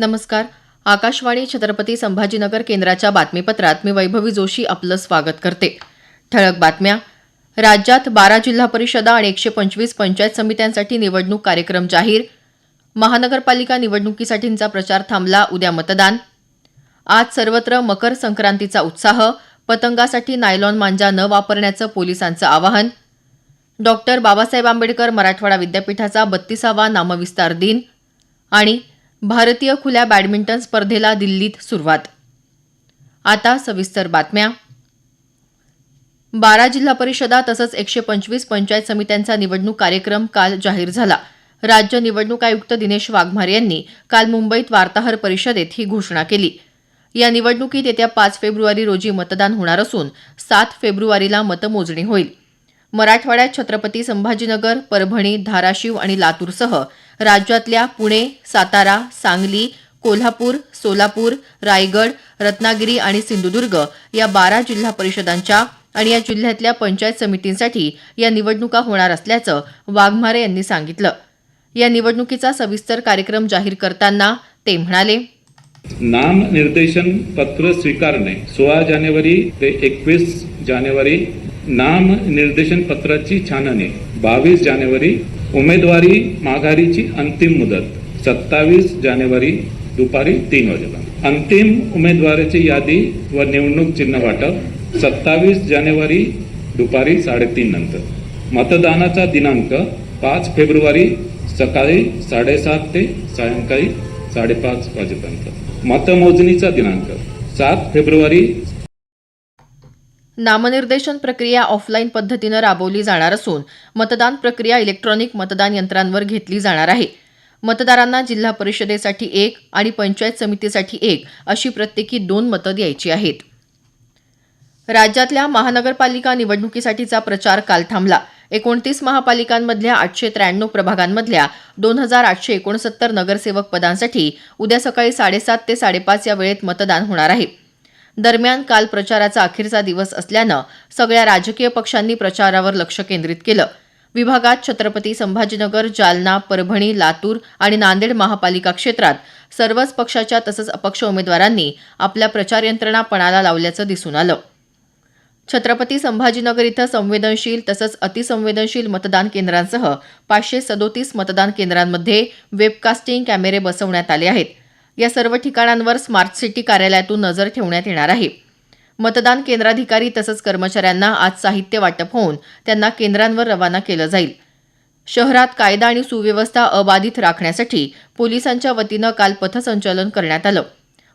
नमस्कार. आकाशवाणी छत्रपती संभाजीनगर केंद्राच्या बातमीपत्रात मी वैभवी जोशी आपलं स्वागत करते. ठळक बातम्या. राज्यात बारा जिल्हा परिषदा आणि एकशे पंचवीस पंचायत समित्यांसाठी निवडणूक कार्यक्रम जाहीर. महानगरपालिका निवडणुकीसाठींचा प्रचार थांबला उद्या मतदान. आज सर्वत्र मकर संक्रांतीचा उत्साह पतंगासाठी नायलॉन मांजा न वापरण्याचं पोलिसांचं आवाहन. डॉक्टर बाबासाहेब आंबेडकर मराठवाडा विद्यापीठाचा बत्तीसावा नामविस्तार दिन. आणि भारतीय खुल्या बॅडमिंटन स्पर्धेला दिल्लीत सुरुवात. आता सविस्तर बातम्या. बारा जिल्हा परिषदा तसंच एकशे पंचवीस पंचायत समित्यांचा निवडणूक कार्यक्रम काल जाहीर झाला. राज्य निवडणूक आयुक्त दिनेश वाघमारे यांनी काल मुंबईत वार्ताहर परिषदेत ही घोषणा केली. या निवडणुकीत येत्या पाच फेब्रुवारी रोजी मतदान होणार असून सात फेब्रुवारीला मतमोजणी होईल. मराठवाड्यात छत्रपती संभाजीनगर परभणी धाराशिव आणि लातूरसह राज्यातल्या पुणे सातारा सांगली कोल्हापूर सोलापूर रायगड रत्नागिरी आणि सिंधुदुर्ग या बारा जिल्हा परिषदांच्या आणि या जिल्ह्यातल्या पंचायत समितींसाठी या निवडणुका होणार असल्याचं वाघमारे यांनी सांगितलं. या निवडणुकीचा सविस्तर कार्यक्रम जाहीर करताना ते म्हणाले नाम निर्देशन पत्र स्वीकारणे सोळा जानेवारी ते एकवीस जानेवारी नाम निर्देशन पत्राची छाननी. बावीस जानेवारी उमेदवारी माघारीची अंतिम मुदत. सत्तावीस जानेवारी दुपारी तीन वाजेला अंतिम उमेदवाराची यादी व निवडणूक चिन्ह वाटप. सत्तावीस जानेवारी दुपारी साडेतीन नंतर. मतदानाचा दिनांक पाच फेब्रुवारी सकाळी साडेसात ते सायंकाळी साडेपाच वाजेपर्यंत. मतमोजणीचा दिनांक सात फेब्रुवारी नामनिर्देशन प्रक्रिया ऑफलाईन पद्धतीनं राबवली जाणार असून मतदान प्रक्रिया इलेक्ट्रॉनिक मतदान यंत्रांवर घेतली जाणार आहे. मतदारांना जिल्हा परिषदेसाठी एक आणि पंचायत समितीसाठी एक अशी प्रत्येकी दोन मतं द्यायची आहेत. राज्यातल्या महानगरपालिका निवडणुकीसाठीचा प्रचार काल थांबला. एकोणतीस महापालिकांमधल्या आठशे त्र्याण्णव प्रभागांमधल्या दोन हजार आठशे एकोणसत्तर नगरसेवक पदांसाठी उद्या सकाळी साडेसात ते साडेपाच या वेळेत मतदान होणार आहे. दरम्यान काल प्रचाराचा अखेरचा दिवस असल्यानं सगळ्या राजकीय पक्षांनी प्रचारावर लक्ष केंद्रित केलं. विभागात छत्रपती संभाजीनगर जालना परभणी लातूर आणि नांदेड महापालिका क्षेत्रात सर्वच पक्षाच्या तसंच अपक्ष उमेदवारांनी आपल्या प्रचार यंत्रणा पणाला लावल्याचं दिसून आलं. छत्रपती संभाजीनगर इथं संवेदनशील तसंच अतिसंवेदनशील मतदान केंद्रांसह पाचशे सदोतीस मतदान केंद्रांमध्ये वेबकास्टिंग कॅमेरे बसवण्यात आले आहेत. या सर्व ठिकाणांवर स्मार्ट सिटी कार्यालयातून नजर ठेवण्यात येणार आहे. मतदान केंद्राधिकारी तसंच कर्मचाऱ्यांना आज साहित्य वाटप होऊन त्यांना केंद्रांवर रवाना केलं जाईल. शहरात कायदा आणि सुव्यवस्था अबाधित राखण्यासाठी पोलिसांच्या वतीनं काल पथसंचलन करण्यात आलं.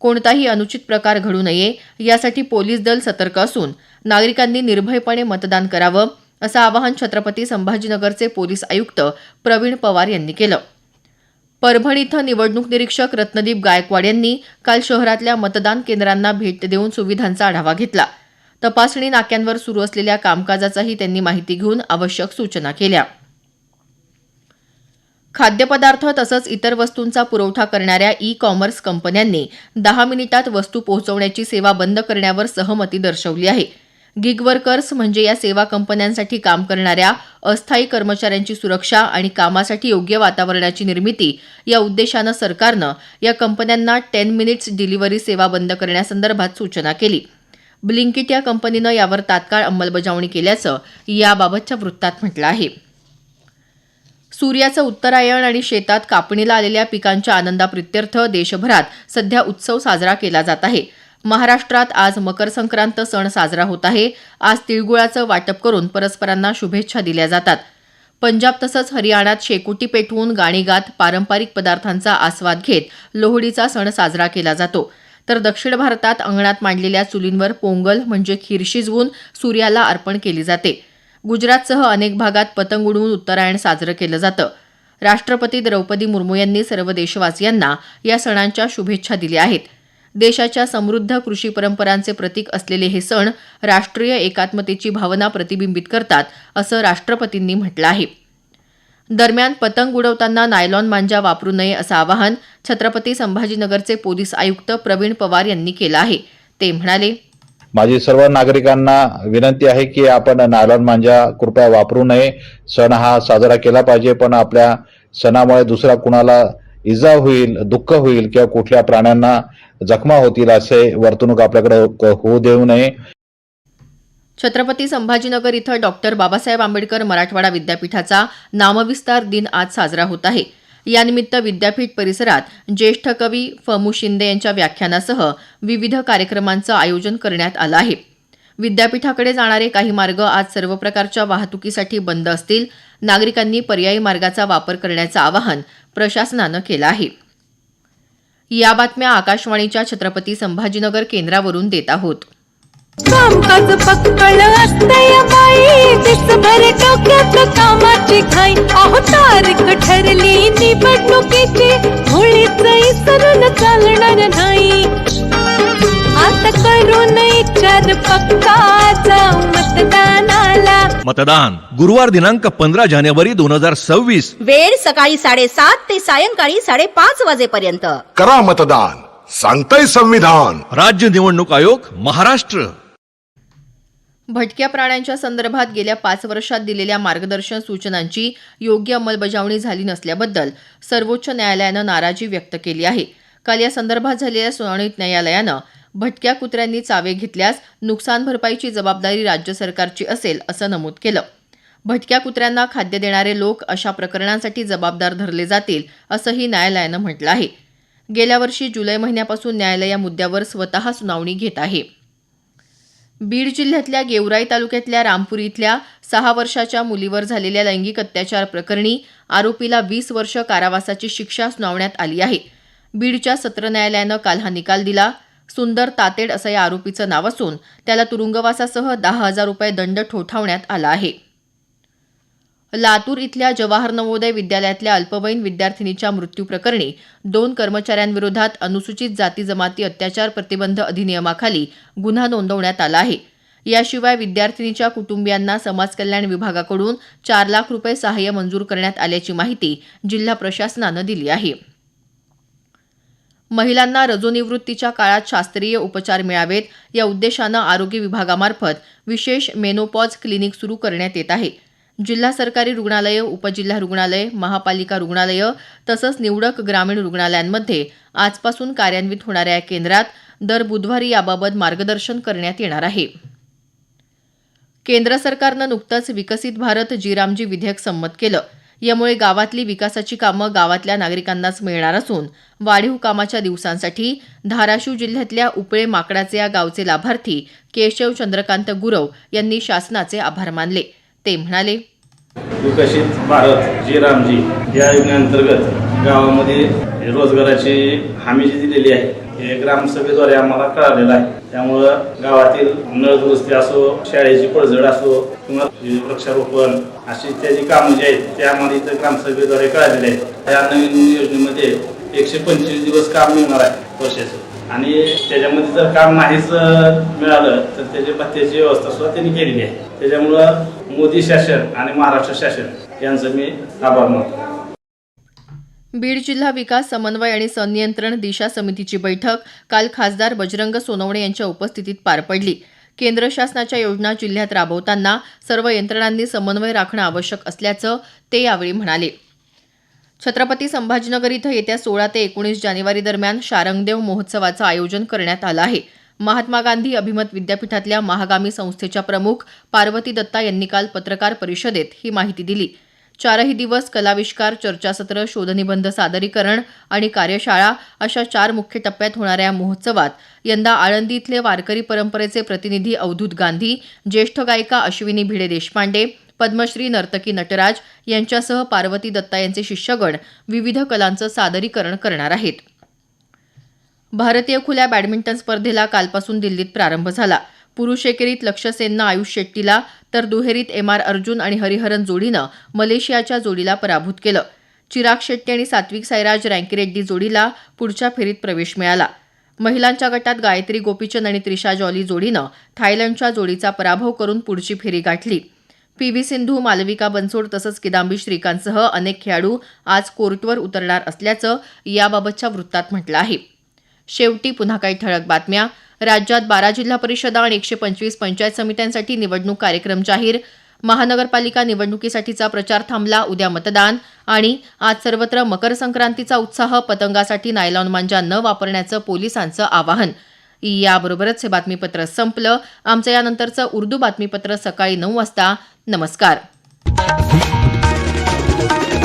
कोणताही अनुचित प्रकार घडू नये यासाठी पोलीस दल सतर्क असून नागरिकांनी निर्भयपणे मतदान करावं असं आवाहन छत्रपती संभाजीनगरचे पोलीस आयुक्त प्रवीण पवार यांनी केलं. परभणी इथं निवडणूक निरीक्षक रत्नदीप गायकवाड यांनी काल शहरातल्या मतदान केंद्रांना भेट देऊन सुविधांचा आढावा घेतला. तपासणी नाक्यांवर सुरू असलेल्या कामकाजाचाही त्यांनी माहिती घेऊन आवश्यक सूचना केल्या. खाद्यपदार्थ तसंच इतर वस्तूंचा पुरवठा करणाऱ्या ई कॉमर्स कंपन्यांनी दहा मिनिटात वस्तू पोहोचवण्याची सेवा बंद करण्यावर सहमती दर्शवली आहे. गिग वर्कर्स म्हणजे या सेवा कंपन्यांसाठी काम करणाऱ्या अस्थायी कर्मचाऱ्यांची सुरक्षा आणि कामासाठी योग्य वातावरणाची निर्मिती या उद्देशानं सरकारनं या कंपन्यांना टेन मिनिट्स डिलिव्हरी सेवा बंद करण्यासंदर्भात सूचना केली. ब्लिंकिट या कंपनीनं यावर तात्काळ अंमलबजावणी केल्याचं याबाबतच्या वृत्तात म्हटलं आहे. सूर्याचं उत्तरायण आणि शेतात कापणीला आलेल्या पिकांच्या आनंदाप्रित्यर्थ देशभरात सध्या उत्सव साजरा केला जात आहे. महाराष्ट्रात आज मकर संक्रांत सण साजरा होत आहे. आज तिळगुळाचं वाटप करून परस्परांना शुभेच्छा दिल्या जातात. पंजाब तसंच हरियाणात शेकोटी पेटवून गाणी गात पारंपरिक पदार्थांचा आस्वाद घेत लोहडीचा सण साजरा केला जातो. तर दक्षिण भारतात अंगणात मांडलेल्या चुलींवर पोंगल म्हणजे खीर शिजवून सूर्याला अर्पण केली जाते. गुजरातसह अनेक भागात पतंग उडवून उत्तरायण साजरं केलं जातं. राष्ट्रपती द्रौपदी मुर्मू यांनी सर्व देशवासियांना या सणांच्या शुभेच्छा दिल्या आहेत. देशाच्या समृद्ध कृषी परंपरांचे प्रतीक असलेले हे सण राष्ट्रीय एकात्मतेची भावना प्रतिबिंबित करतात असं राष्ट्रपतींनी म्हटलं आहे. दरम्यान पतंग उडवताना नायलॉन मांजा वापरू नये असं आवाहन छत्रपती संभाजीनगरचे पोलीस आयुक्त प्रवीण पवार यांनी केलं आहे. ते म्हणाले माझी सर्व नागरिकांना विनंती आहे की आपण नायलॉन मांजा कृपया वापरू नये. सण हा साजरा केला पाहिजे पण आपल्या सणामुळे दुसऱ्या कुणाला इजा होईल दुःख होईल किंवा कुठल्या प्राण्यांना जखमा होतील असे वर्तणूक आपल्याकडे हो- होऊ देऊ नये. छत्रपती संभाजीनगर इथं डॉक्टर बाबासाहेब आंबेडकर मराठवाडा विद्यापीठाचा नामविस्तार दिन आज साजरा होत आहे. यानिमित्त विद्यापीठ परिसरात ज्येष्ठ कवी फमू शिंदे यांच्या व्याख्यानासह विविध कार्यक्रमांचं आयोजन करण्यात आलं आहे. विद्यापीठाकडे जाणारे काही मार्ग आज सर्व प्रकारच्या वाहतुकीसाठी बंद असतील. नागरिकांनी पर्यायी मार्गाचा वापर करण्याचं आवाहन प्रशासनानं केलं आहे. या बातम्या आकाशवाणीच्या छत्रपती संभाजीनगर केंद्रावरून देत आहोत. कामकाज पक्कळ डोक्यात कामाची अहो तारीख ठरली निवडणुकीची. मुळीच इसरून चालणार नाही. आता करून विचार पक्का जाऊ मतदान. मतदान. गुरुवार दिनांक पंधरा जानेवारी दोन हजार सव्वीस. वेळ सकाळी साडेसात ते सायंकाळी साडेपाच वाजेपर्यंत. करा मतदान. सांगतंय संविधान. राज्य निवडणूक आयोग महाराष्ट्र. भटक्या प्राण्यांच्या संदर्भात गेल्या पाच वर्षात दिलेल्या मार्गदर्शन सूचनांची योग्य अंमलबजावणी झाली नसल्याबद्दल सर्वोच्च न्यायालयानं नाराजी व्यक्त केली आहे. काल या संदर्भात झालेल्या सुनावणीत न्यायालयानं भटक्या कुत्र्यांनी चावे घेतल्यास नुकसान भरपाईची जबाबदारी राज्य सरकारची असेल असं नमूद केलं. भटक्या कुत्र्यांना खाद्य देणारे लोक अशा प्रकरणांसाठी जबाबदार धरले जातील असंही न्यायालयानं म्हटलं आहे. गेल्या वर्षी जुलै महिन्यापासून न्यायालय या मुद्द्यावर स्वतः सुनावणी घेत आहे. बीड जिल्ह्यातल्या गेवराई तालुक्यातल्या रामपूर इथल्या सहा वर्षाच्या मुलीवर झालेल्या लैंगिक अत्याचार प्रकरणी आरोपीला वीस वर्ष कारावासाची शिक्षा सुनावण्यात आली आहे. बीडच्या सत्र न्यायालयानं काल हा निकाल दिला. सुंदर तातेड असं या आरोपीचं नाव असून त्याला तुरुंगवासासह दहा हजार रुपये दंड ठोठावण्यात आला आहे. लातूर इथल्या जवाहर नवोदय विद्यालयातल्या अल्पवयीन विद्यार्थिनीच्या मृत्यूप्रकरणी दोन कर्मचाऱ्यांविरोधात अनुसूचित जाती जमाती अत्याचार प्रतिबंध अधिनियमाखाली गुन्हा नोंदवण्यात आला आहे. याशिवाय विद्यार्थिनीच्या कुटुंबियांना समाज कल्याण विभागाकडून चार लाख रुपये सहाय्य मंजूर करण्यात आल्याची माहिती जिल्हा प्रशासनानं दिली आहे. महिलांना रजोनिवृत्तीच्या काळात शास्त्रीय उपचार मिळावेत. या उद्देशानं आरोग्य विभागामार्फत विशेष मेनोपॉज क्लिनिक सुरू करण्यात येत आहे. जिल्हा सरकारी रुग्णालयं उपजिल्हा रुग्णालय महापालिका रुग्णालयं तसंच निवडक ग्रामीण रुग्णालयांमध्ये आजपासून कार्यान्वित होणाऱ्या या केंद्रात दर बुधवारी याबाबत मार्गदर्शन करण्यात येणार आहे. केंद्र सरकारनं नुकतंच विकसित भारत जीरामजी विधेयक संमत केलं. यामुळे गावातली विकासाची कामं गावातल्या नागरिकांनाच मिळणार असून वाढीव कामाच्या दिवसांसाठी धाराशिव जिल्ह्यातल्या उपळे माकडाचे या गावचे लाभार्थी केशव चंद्रकांत गुरव यांनी शासनाचे आभार मानले. ते म्हणाले विकसित भारत जी रामजी या योजनेअंतर्गत गावामध्ये रोजगाराची हमी जी दिलेली आहे हे ग्रामसभेद्वारे आम्हाला कळालेलं आहे. त्यामुळं गावातील नळ दुरुस्ती असो शाळेची पडझड असो किंवा वृक्षारोपण अशी त्याची कामं जी आहेत त्या आम्हाला इथं ग्रामसभेद्वारे कळालेले आहेत. या नवीन योजनेमध्ये एकशे पंचवीस दिवस काम मिळणार आहे वर्षाचं. आणि त्याच्यामध्ये जर काम नाहीच मिळालं तर त्याच्या भत्त्याची व्यवस्था सुद्धा त्यांनी केलेली आहे. त्याच्यामुळं मोदी शासन आणि महाराष्ट्र शासन यांचं मी आभार मानतो. बीड जिल्हा विकास समन्वय आणि संनियंत्रण दिशा समितीची बैठक काल खासदार बजरंग सोनवणे यांच्या उपस्थितीत पार पडली. केंद्र शासनाच्या योजना जिल्ह्यात राबवताना सर्व यंत्रणांनी समन्वय राखणं आवश्यक असल्याचं ते यावेळी म्हणाले. छत्रपती संभाजीनगर इथं येत्या सोळा ते एकोणीस जानेवारी दरम्यान शारंगदेव महोत्सवाचं आयोजन करण्यात आलं आहे. महात्मा गांधी अभिमत विद्यापीठातल्या महागामी संस्थेच्या प्रमुख पार्वती दत्ता यांनी काल पत्रकार परिषदेत ही माहिती दिली. चारही दिवस कलाविष्कार चर्चासत्र शोधनिबंध सादरीकरण आणि कार्यशाळा अशा चार मुख्य टप्प्यात होणाऱ्या या महोत्सवात यंदा आळंदी इथले वारकरी परंपरेचे प्रतिनिधी अवधूत गांधी ज्येष्ठ गायिका अश्विनी भिडे देशपांडे पद्मश्री नर्तकी नटराज यांच्यासह पार्वती दत्ता यांचे शिष्यगण विविध कलांचं सादरीकरण करणार आहेत. भारतीय खुल्या बॅडमिंटन स्पर्धेला कालपासून दिल्लीत प्रारंभ झाला. पुरुष एकेरीत लक्ष्य सेननं आयुष शेट्टीला तर दुहेरीत एम आर अर्जुन आणि हरिहरन जोडीनं मलेशियाच्या जोडीला पराभूत केलं. चिराग शेट्टी आणि सात्विक साईराज रँकीरेड्डी जोडीला पुढच्या फेरीत प्रवेश मिळाला. महिलांच्या गटात गायत्री गोपीचंद आणि त्रिशा जॉली जोडीनं थायलंडच्या जोडीचा पराभव करून पुढची फेरी गाठली. पी व्ही सिंधू मालविका बनसोड तसंच किदांबी श्रीकांतसह अनेक खेळाडू आज कोर्टवर उतरणार असल्याचं याबाबतच्या वृत्तात म्हटलं आहे. शेवटी पुन्हा काही ठळक बातम्या. राज्यात बारा जिल्हा परिषदा आणि एकशे पंचवीस पंचायत समित्यांसाठी निवडणूक कार्यक्रम जाहीर. महानगरपालिका निवडणुकीसाठीचा प्रचार थांबला उद्या मतदान. आणि आज सर्वत्र मकर संक्रांतीचा उत्साह पतंगासाठी नायलॉन मांजा न वापरण्याचं पोलिसांचं आवाहन. याबरोबरच हे बातमीपत्र संपलं. आमचं यानंतरचं उर्दू बातमीपत्र सकाळी नऊ वाजता. नमस्कार.